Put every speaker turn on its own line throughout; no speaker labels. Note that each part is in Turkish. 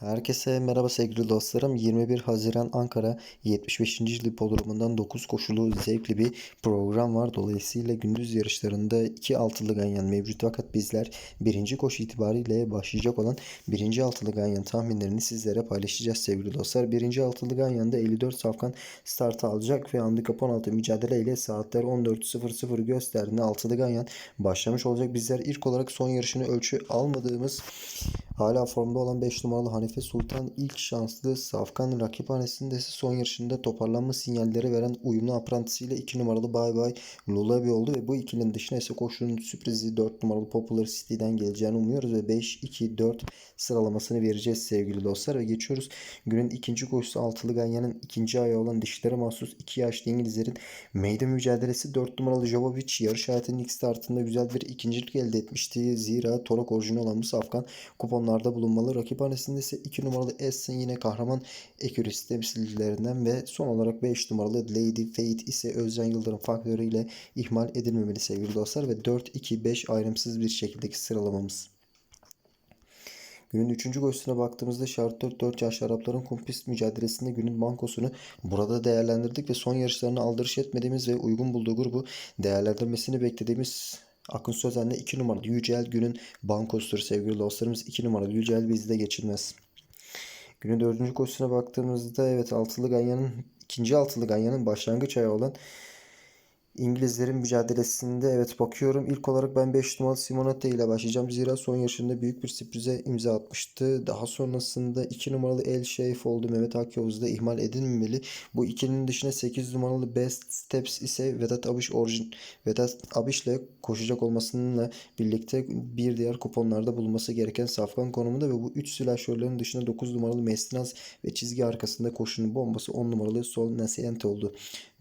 Herkese merhaba sevgili dostlarım. 21 Haziran Ankara 75. Yıl Podromu'ndan 9 koşulu zevkli bir program var. Dolayısıyla gündüz yarışlarında 2 altılı ganyan mevcut fakat bizler birinci koşu itibariyle başlayacak olan birinci altılı ganyan tahminlerini sizlere paylaşacağız sevgili dostlar. Birinci altılı ganyanda 54 safkan startı alacak ve handikap 16 mücadele ile saatler 14.00 gösterdiğinde altılı ganyan başlamış olacak. Bizler ilk olarak son yarışını ölçü almadığımız Hala formda olan 5 numaralı Hanife Sultan ilk şanslı Safkan rakiphanesinde ise son yarışında toparlanma sinyalleri veren uyumlu aprantisiyle 2 numaralı Bay Bay Lulabi oldu ve bu ikilinin dışına ise koşunun sürprizi 4 numaralı Popular City'den geleceğini umuyoruz ve 5-2-4 sıralamasını vereceğiz sevgili dostlar ve geçiyoruz. Günün ikinci koşusu altılı ganyanın ikinci ayağı olan dişlere mahsus 2 yaşlı İngilizlerin meydan mücadelesi 4 numaralı Jovovic yarış hayatının ilk startında güzel bir ikincilik elde etmişti. Zira Torak orijinal olan bu Safkan kuponlarda bulunmalı. Rakiphanesinde ise 2 numaralı Essen yine kahraman ekürisi temsilcilerinden ve son olarak 5 numaralı Lady Fate ise Özcan Yıldırım faktörüyle ihmal edilmemeli sevgili dostlar ve 4-2-5 ayrımsız bir şekildeki sıralamamız. Günün 3. koşusuna baktığımızda şart 4-4 yaşlı Arapların kumpist mücadelesinde günün bankosunu burada değerlendirdik ve son yarışlarını aldırış etmediğimiz ve uygun bulduğu grubu değerlendirmesini beklediğimiz Akın Sözen'le 2 numaralı Yücel günün bankosudur sevgili dostlarımız. 2 numaralı Yücel bizde geçilmez. Günün 4. koşusuna baktığımızda evet altılı ganyanın ikinci altılı ganyanın başlangıç ayağı olan İngilizlerin mücadelesinde evet bakıyorum. İlk olarak ben 5 numaralı Simonetta ile başlayacağım. Zira son yaşında büyük bir sürprize imza atmıştı. Daha sonrasında 2 numaralı El Şerif oldu. Mehmet Akyavuz da ihmal edilmemeli. Bu ikilinin dışında 8 numaralı Best Steps ise Vedat Abiş orijin Vedat Abiş ile koşacak olmasıyla birlikte bir diğer kuponlarda bulunması gereken safkan konumunda ve bu 3 silahşörlerin dışında 9 numaralı Mestras ve çizgi arkasında koşunun bombası 10 numaralı Sol Nascente oldu.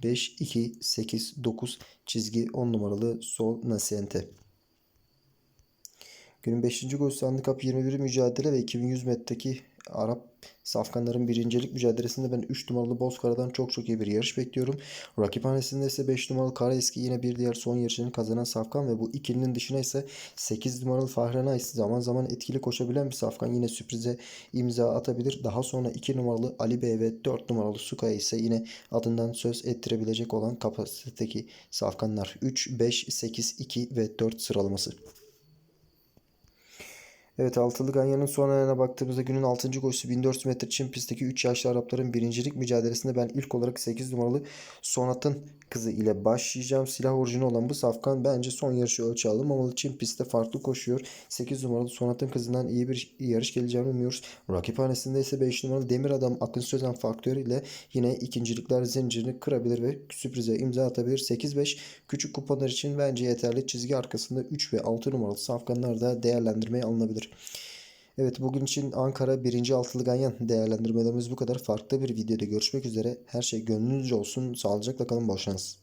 5, 2, 8, 9 çizgi 10 numaralı Sol Nascente. Günün 5. golü handikap 21 mücadele ve 2100 metredeki Arap Safkanların birincilik mücadelesinde ben 3 numaralı Bozkara'dan çok çok iyi bir yarış bekliyorum. Rakiphanesinde ise 5 numaralı Karaeski yine bir diğer son yarışını kazanan Safkan ve bu ikilinin dışına ise 8 numaralı Fahrenay ise zaman zaman etkili koşabilen bir Safkan yine sürprize imza atabilir. Daha sonra 2 numaralı Ali Bey ve 4 numaralı Sukaya ise yine adından söz ettirebilecek olan kapasitedeki Safkanlar 3, 5, 8, 2 ve 4 sıralaması. Evet altılı ganyanın son ayağına baktığımızda günün 6. koşusu 1400 metre çim pistteki 3 yaşlı Arapların birincilik mücadelesinde ben ilk olarak 8 numaralı Sonat'ın kızı ile başlayacağım. Silah orijini olan bu safkan bence son yarışı ölçü alınmamalı. Çim pistte farklı koşuyor. 8 numaralı Sonat'ın kızından iyi bir yarış geleceğini umuyoruz. Rakiphanesinde ise 5 numaralı Demir Adam Akın Sözen faktörüyle yine ikincilikler zincirini kırabilir ve sürprize imza atabilir. 8-5 küçük kuponlar için bence yeterli. Çizgi arkasında 3 ve 6 numaralı safkanlar da değerlendirmeye alınabilir. Evet bugün için Ankara 1. Altılı Ganyan değerlendirmelerimiz bu kadar. Farklı bir videoda görüşmek üzere. Her şey gönlünüzce olsun. Sağlıcakla kalın. Bol şans.